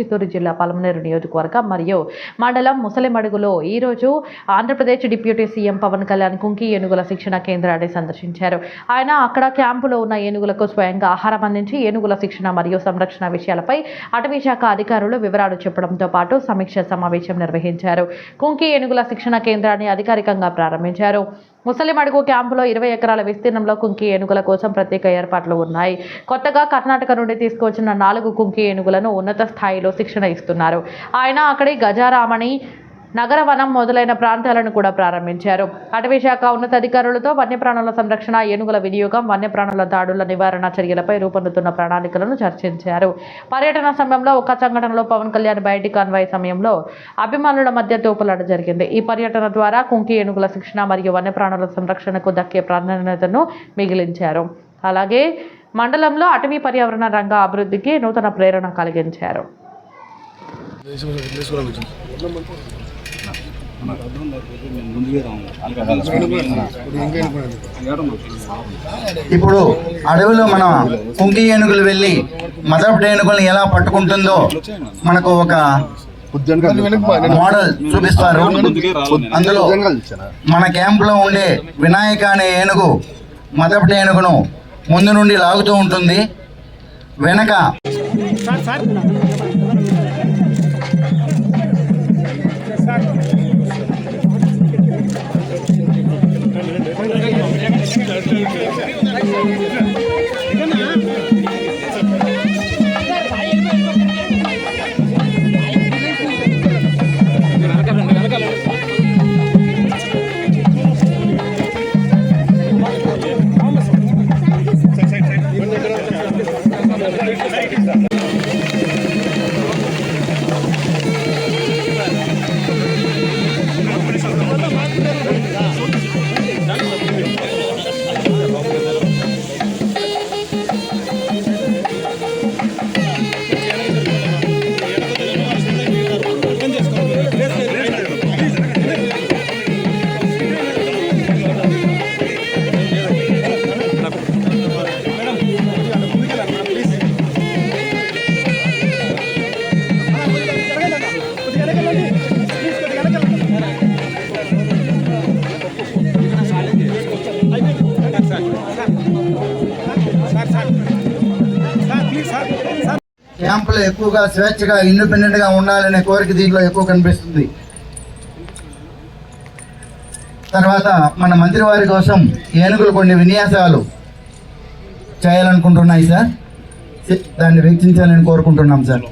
చిత్తూరు జిల్లా పలమనేరు నియోజకవర్గం మరియు మండలం ముసలిమడుగులో ఈరోజు ఆంధ్రప్రదేశ్ డిప్యూటీ సీఎం పవన్ కళ్యాణ్ కుంకి ఏనుగుల శిక్షణ కేంద్రాన్ని సందర్శించారు. ఆయన అక్కడ క్యాంపులో ఉన్న ఏనుగులకు స్వయంగా ఆహారం అందించి ఏనుగుల శిక్షణ మరియు సంరక్షణ విషయాలపై అటవీ శాఖ అధికారులు వివరాలు చెప్పడంతో పాటు సమీక్ష సమావేశం నిర్వహించారు. కుంకి ఏనుగుల శిక్షణ కేంద్రాన్ని అధికారికంగా ప్రారంభించారు. ముసలిమడుగు క్యాంపులో ఇరవై ఎకరాల విస్తీర్ణంలో కుంకి ఏనుగుల కోసం ప్రత్యేక ఏర్పాట్లు ఉన్నాయి. కొత్తగా కర్ణాటక నుండి తీసుకొచ్చిన నాలుగు కుంకి ఏనుగులను ఉన్నత స్థాయిలో శిక్షణ ఇస్తున్నారు. ఆయన అక్కడి గజారామణి నగరవనం మొదలైన ప్రాంతాలను కూడా ప్రారంభించారు. అటవీ శాఖ ఉన్నతాధికారులతో వన్యప్రాణుల సంరక్షణ ఏనుగుల వినియోగం వన్యప్రాణుల దాడుల నివారణ చర్యలపై రూపొందుతున్న ప్రణాళికలను చర్చించారు. పర్యటన సమయంలో ఒక సంఘటనలో పవన్ కళ్యాణ్ బయటి కాన్వాయ్ సమయంలో అభిమానుల మధ్య తోపులాట జరిగింది. ఈ పర్యటన ద్వారా కుంకి ఏనుగుల శిక్షణ మరియు వన్యప్రాణుల సంరక్షణకు దక్కే ప్రాధాన్యతను మిగిలించారు. అలాగే మండలంలో అటవీ పర్యావరణ రంగ అభివృద్ధికి నూతన ప్రేరణ కలిగించారు. ఇప్పుడు అడవిలో మన కుంకి ఏనుగులు వెళ్ళి మదపటి ఏనుగుల్ని ఎలా పట్టుకుంటుందో మనకు ఒక మోడల్ చూపిస్తారు. అందులో మన క్యాంప్లో ఉండే వినాయక అనే ఏనుగు మదపటి ఏనుగును ముందు నుండి లాగుతూ ఉంటుంది. వెనక క్యాంపులో ఎక్కువగా స్వేచ్ఛగా ఇండిపెండెంట్గా ఉండాలనే కోరిక దీంట్లో ఎక్కువ కనిపిస్తుంది. తర్వాత మన మంత్రి వారి కోసం ఏనుగులు కొన్ని విన్యాసాలు చేయాలనుకుంటున్నాయి సార్. దాన్ని వీక్షించాలని కోరుకుంటున్నాం సార్.